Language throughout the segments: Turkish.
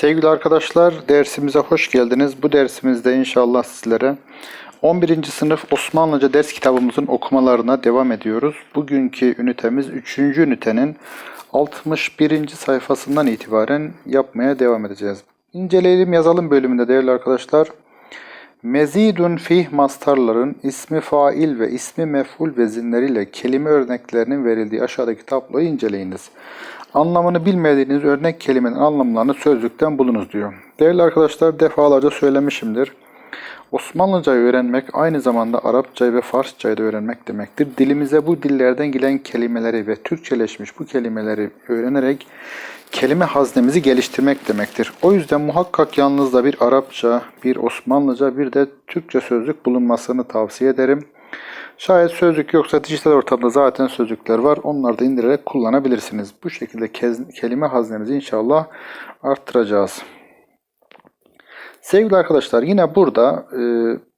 Sevgili arkadaşlar dersimize hoş geldiniz. Bu dersimizde inşallah sizlere 11. sınıf Osmanlıca ders kitabımızın okumalarına devam ediyoruz. Bugünkü ünitemiz 3. ünitenin 61. sayfasından itibaren yapmaya devam edeceğiz. İnceleyelim yazalım bölümünde değerli arkadaşlar. Mezidun fih mastarların ismi fail ve ismi mef'ul vezinleriyle kelime örneklerinin verildiği aşağıdaki tabloyu inceleyiniz. Anlamını bilmediğiniz örnek kelimenin anlamlarını sözlükten bulunuz diyor. Değerli arkadaşlar defalarca söylemişimdir. Osmanlıcayı öğrenmek aynı zamanda Arapçayı ve Farsçayı da öğrenmek demektir. Dilimize bu dillerden gelen kelimeleri ve Türkçeleşmiş bu kelimeleri öğrenerek kelime haznemizi geliştirmek demektir. O yüzden muhakkak yanınızda bir Arapça, bir Osmanlıca, bir de Türkçe sözlük bulunmasını tavsiye ederim. Şayet sözlük yoksa dijital ortamda zaten sözlükler var. Onları da indirerek kullanabilirsiniz. Bu şekilde kelime haznemizi inşallah arttıracağız. Sevgili arkadaşlar yine burada e,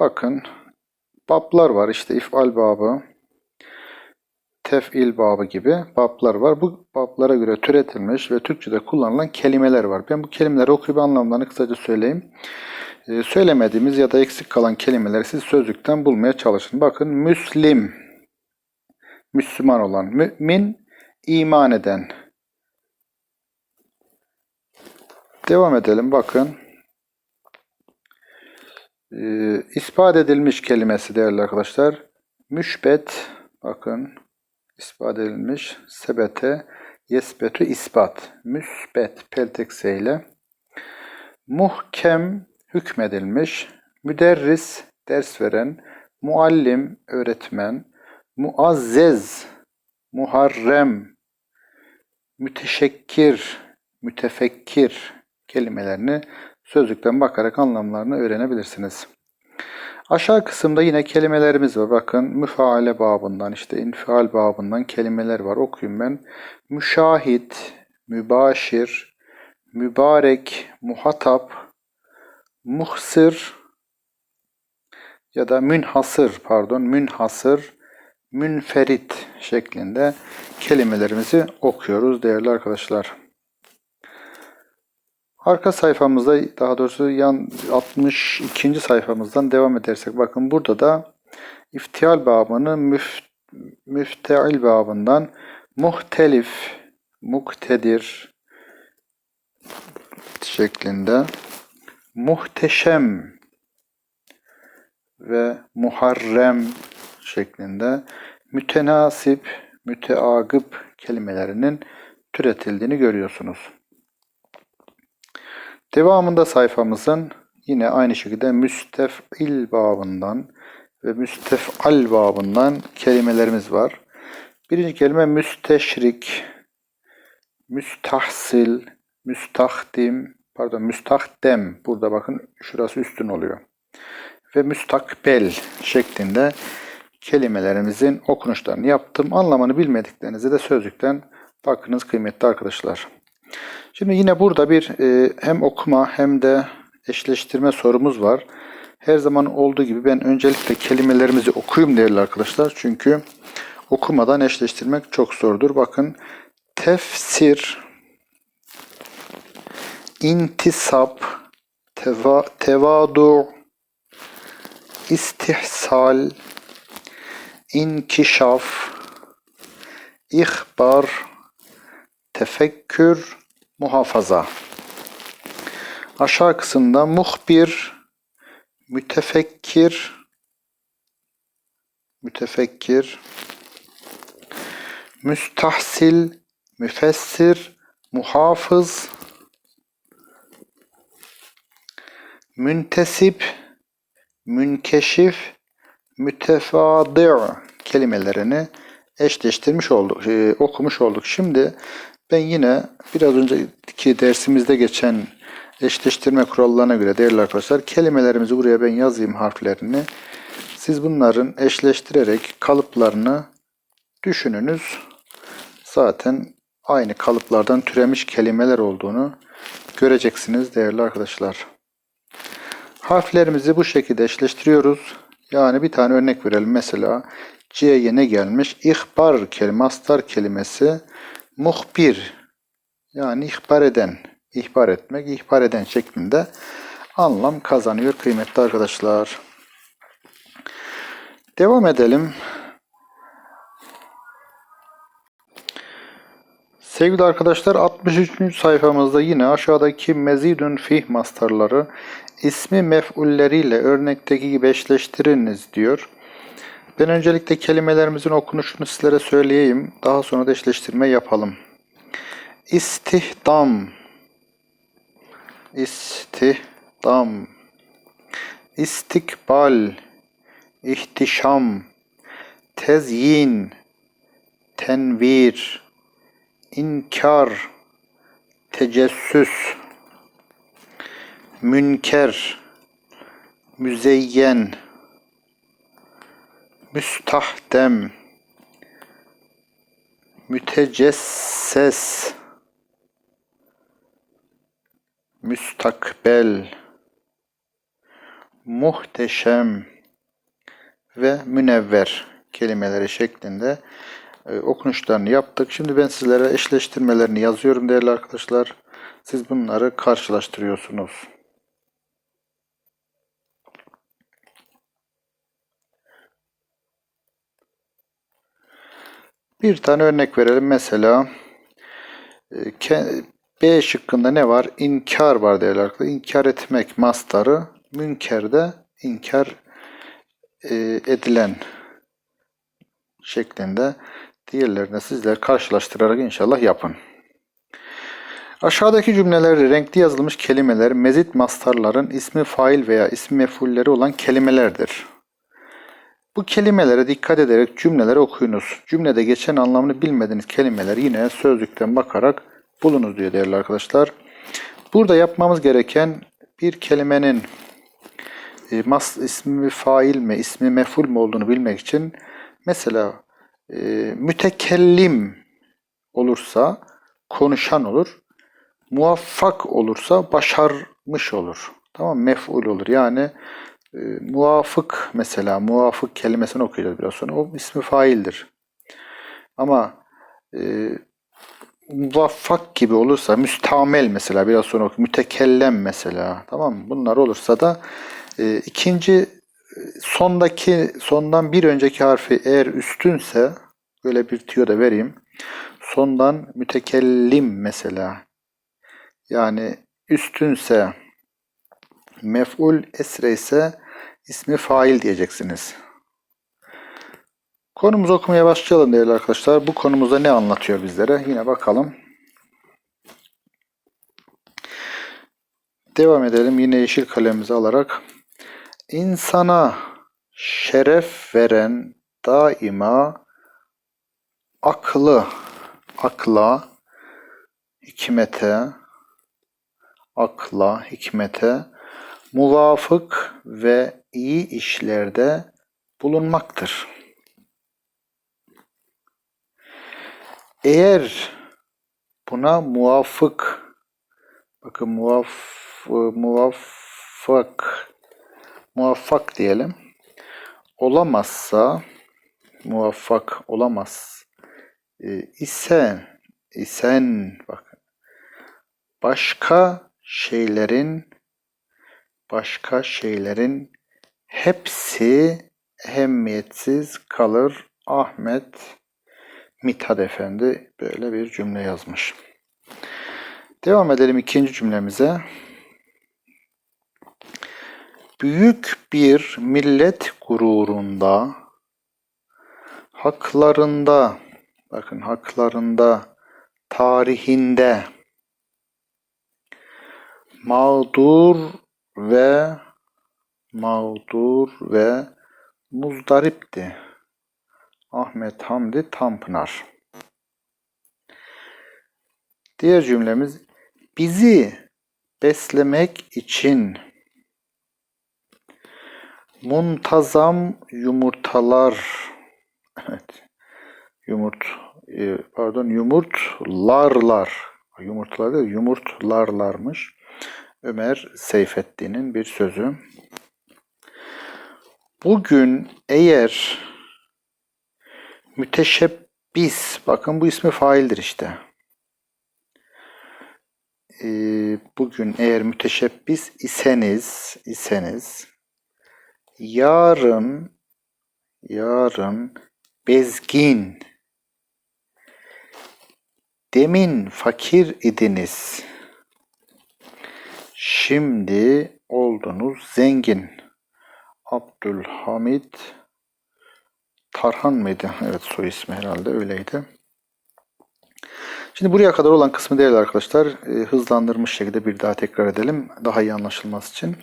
bakın bablar var. İşte ifal babı, tef'il babı gibi bablar var. Bu bablara göre türetilmiş ve Türkçe'de kullanılan kelimeler var. Ben bu kelimeleri okuyup anlamlarını kısaca söyleyeyim. Ee, söylemediğimiz ya da eksik kalan kelimeleri siz sözlükten bulmaya çalışın. Bakın Müslim, Müslüman olan, mümin, iman eden. Devam edelim bakın. Ee, ispat edilmiş kelimesi değerli arkadaşlar. Müşbet, bakın ispat edilmiş. Sebete, yesbetu ispat. Müsbet, peltekse ile. Muhkem, hükmedilmiş. Müderris, ders veren. Muallim, öğretmen. Muazzez, muharrem. Müteşekkir, mütefekkir kelimelerini sözlükten bakarak anlamlarını öğrenebilirsiniz. Aşağı kısımda yine kelimelerimiz var. Bakın müfaale babından işte infial babından kelimeler var. Okuyayım ben. Müşahit, mübaşir, mübarek, muhatap, muhsır ya da münhasır pardon münhasır, münferit şeklinde kelimelerimizi okuyoruz değerli arkadaşlar. Arka sayfamızda daha doğrusu yan 62. sayfamızdan devam edersek bakın burada da iftial babını müf, müfteil babından muhtelif, muktedir şeklinde muhteşem ve muharrem şeklinde mütenasip, müteagıp kelimelerinin türetildiğini görüyorsunuz. Devamında sayfamızın yine aynı şekilde müstef'il babından ve müstef'al babından kelimelerimiz var. Birinci kelime müsteşrik, müstahsil, müstahdim, pardon müstahdem. Burada bakın şurası üstün oluyor. Ve müstakbel şeklinde kelimelerimizin okunuşlarını yaptım. Anlamını bilmediklerinizi de sözlükten bakınız kıymetli arkadaşlar. Şimdi yine burada bir e, hem okuma hem de eşleştirme sorumuz var. Her zaman olduğu gibi ben öncelikle kelimelerimizi okuyayım değerli arkadaşlar. Çünkü okumadan eşleştirmek çok zordur. Bakın tefsir, intisap, teva, tevadu, istihsal, inkişaf, ihbar, tefekkür, muhafaza. Aşağı kısımda muhbir, mütefekkir, mütefekkir, müstahsil, müfessir, muhafız, müntesip, münkeşif, mütefadi' kelimelerini eşleştirmiş olduk, e, okumuş olduk. Şimdi ben yine biraz önceki dersimizde geçen eşleştirme kurallarına göre değerli arkadaşlar kelimelerimizi buraya ben yazayım harflerini. Siz bunların eşleştirerek kalıplarını düşününüz. Zaten aynı kalıplardan türemiş kelimeler olduğunu göreceksiniz değerli arkadaşlar. Harflerimizi bu şekilde eşleştiriyoruz. Yani bir tane örnek verelim. Mesela C'ye ne gelmiş? İhbar kelimesi, mastar kelimesi muhbir yani ihbar eden, ihbar etmek, ihbar eden şeklinde anlam kazanıyor kıymetli arkadaşlar. Devam edelim. Sevgili arkadaşlar 63. sayfamızda yine aşağıdaki mezidün fih mastarları ismi mef'ulleriyle örnekteki gibi eşleştiriniz diyor. Ben öncelikle kelimelerimizin okunuşunu sizlere söyleyeyim. Daha sonra da eşleştirme yapalım. İstihdam. İstihdam. İstikbal. İhtişam. Tezyin. Tenvir. İnkar. Tecessüs. Münker. Müzeyyen Müstahdem Mütecesses Müstakbel Muhteşem ve münevver kelimeleri şeklinde e, okunuşlarını yaptık. Şimdi ben sizlere eşleştirmelerini yazıyorum değerli arkadaşlar. Siz bunları karşılaştırıyorsunuz. Bir tane örnek verelim. Mesela e, B şıkkında ne var? İnkar var değerli arkadaşlar. İnkar etmek mastarı. Münkerde inkar e, edilen şeklinde diğerlerine sizler karşılaştırarak inşallah yapın. Aşağıdaki cümlelerde renkli yazılmış kelimeler mezit mastarların ismi fail veya ismi mefulleri olan kelimelerdir. Bu kelimelere dikkat ederek cümleleri okuyunuz. Cümlede geçen anlamını bilmediğiniz kelimeleri yine sözlükten bakarak bulunuz diyor değerli arkadaşlar. Burada yapmamız gereken bir kelimenin e, mas, ismi fail mi, ismi meful mu olduğunu bilmek için mesela e, mütekellim olursa konuşan olur. Muvaffak olursa başarmış olur. Tamam mef'ul olur. Yani e, muvafık mesela muvafık kelimesini okuyacağız biraz sonra. O ismi faildir. Ama e, muvaffak gibi olursa müstamel mesela biraz sonra oku- mütekellem mesela tamam mı? Bunlar olursa da e, ikinci e, sondaki sondan bir önceki harfi eğer üstünse böyle bir tüyo da vereyim. Sondan mütekellim mesela yani üstünse mef'ul esre ise ismi fail diyeceksiniz. Konumuzu okumaya başlayalım değerli arkadaşlar. Bu konumuzda ne anlatıyor bizlere? Yine bakalım. Devam edelim yine yeşil kalemimizi alarak. İnsana şeref veren daima aklı, akla, hikmete, akla, hikmete, muvafık ve iyi işlerde bulunmaktır. Eğer buna muvafık, bakın muvaff, muvaffak, muvaffak diyelim, olamazsa, muvaffak olamaz e, ise, isen, bakın, başka şeylerin, başka şeylerin hepsi ehemmiyetsiz kalır. Ahmet Mithat Efendi böyle bir cümle yazmış. Devam edelim ikinci cümlemize. Büyük bir millet gururunda, haklarında, bakın haklarında, tarihinde, mağdur ve mağdur ve muzdaripti. Ahmet Hamdi Tanpınar. Diğer cümlemiz bizi beslemek için muntazam yumurtalar evet yumurt e, pardon yumurtlarlar yumurtlar değil yumurtlarlarmış Ömer Seyfettin'in bir sözü. Bugün eğer müteşebbis, bakın bu ismi faildir işte. e, bugün eğer müteşebbis iseniz iseniz yarın yarın bezgin demin fakir idiniz şimdi oldunuz zengin Abdülhamid Tarhan mıydı? Evet soy ismi herhalde öyleydi. Şimdi buraya kadar olan kısmı değerli arkadaşlar e, hızlandırmış şekilde bir daha tekrar edelim. Daha iyi anlaşılması için.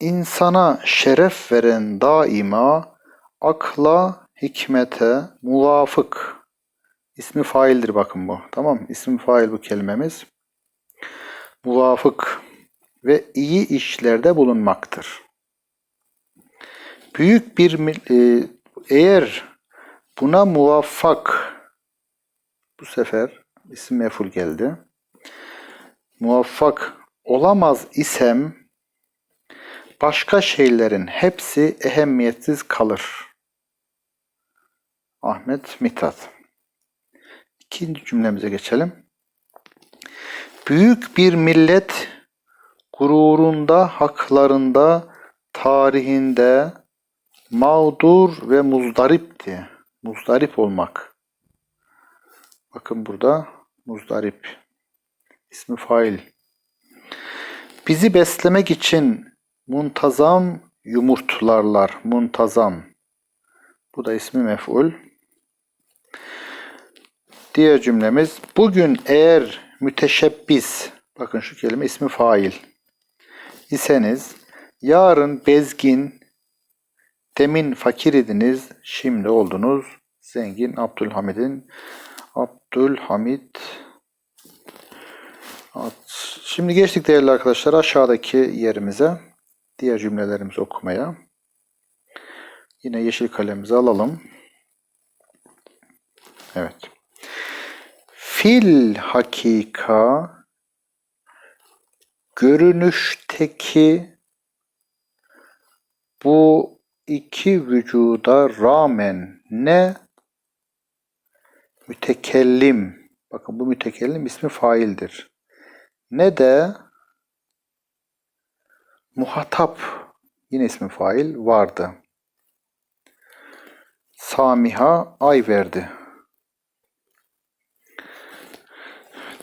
İnsana şeref veren daima akla, hikmete muvafık. İsmi faildir bakın bu. Tamam? İsmi fail bu kelimemiz. Muvafık ve iyi işlerde bulunmaktır. Büyük bir e, eğer buna muvaffak bu sefer isim meful geldi. Muvaffak olamaz isem başka şeylerin hepsi ehemmiyetsiz kalır. Ahmet Mithat. İkinci cümlemize geçelim. Büyük bir millet gururunda, haklarında, tarihinde mağdur ve muzdaripti. Muzdarip olmak. Bakın burada muzdarip. İsmi fail. Bizi beslemek için muntazam yumurtlarlar. Muntazam. Bu da ismi mef'ul. Diğer cümlemiz bugün eğer müteşebbis bakın şu kelime ismi fail iseniz yarın bezgin demin fakir idiniz şimdi oldunuz zengin Abdülhamid'in Abdülhamid Şimdi geçtik değerli arkadaşlar aşağıdaki yerimize diğer cümlelerimizi okumaya. Yine yeşil kalemimizi alalım. Evet. Fil hakika görünüşteki bu iki vücuda rağmen ne mütekellim bakın bu mütekellim ismi faildir. Ne de muhatap yine ismi fail vardı. Samiha ay verdi.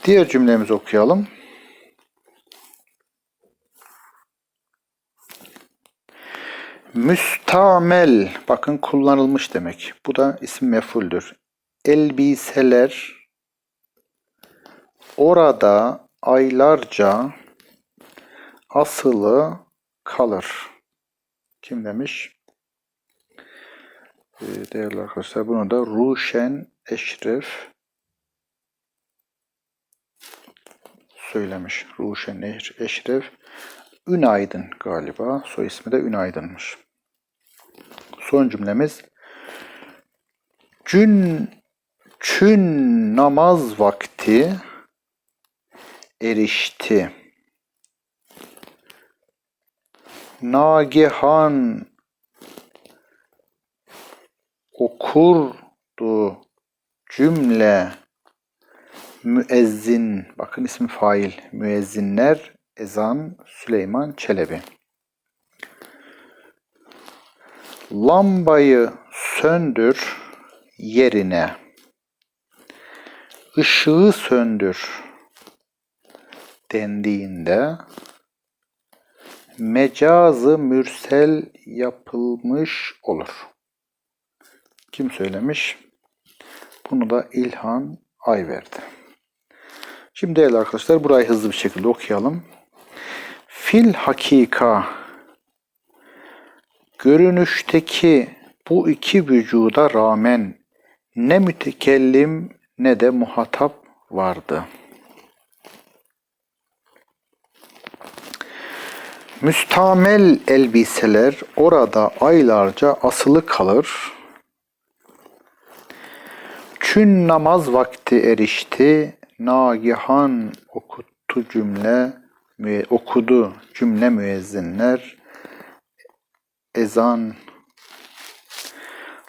Diğer cümlemizi okuyalım. Müstamel, bakın kullanılmış demek. Bu da isim mefuldür. Elbiseler orada aylarca asılı kalır. Kim demiş? Ee, Değerli arkadaşlar bunu da Ruşen Eşref söylemiş. Ruşen Eş- Eşref Ünaydın galiba. Soy ismi de Ünaydın'mış. Son cümlemiz Cün çün namaz vakti erişti. Nagihan okurdu cümle müezzin bakın ismi fail müezzinler ezan Süleyman Çelebi lambayı söndür yerine ışığı söndür dendiğinde mecazı mürsel yapılmış olur. Kim söylemiş? Bunu da İlhan Ayverdi. Şimdi değerli arkadaşlar burayı hızlı bir şekilde okuyalım. Fil hakika görünüşteki bu iki vücuda rağmen ne mütekellim ne de muhatap vardı. Müstamel elbiseler orada aylarca asılı kalır. Çün namaz vakti erişti, nagihan okuttu cümle, okudu cümle müezzinler, ezan,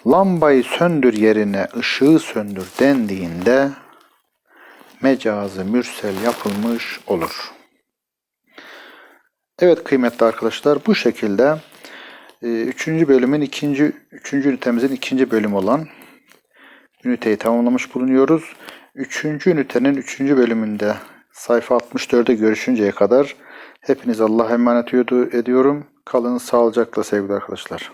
lambayı söndür yerine ışığı söndür dendiğinde, mecazı mürsel yapılmış olur. Evet kıymetli arkadaşlar bu şekilde 3. bölümün ikinci 3. ünitemizin ikinci bölümü olan üniteyi tamamlamış bulunuyoruz. 3. ünitenin 3. bölümünde sayfa 64'e görüşünceye kadar hepiniz Allah'a emanet ediyorum. Kalın sağlıcakla sevgili arkadaşlar.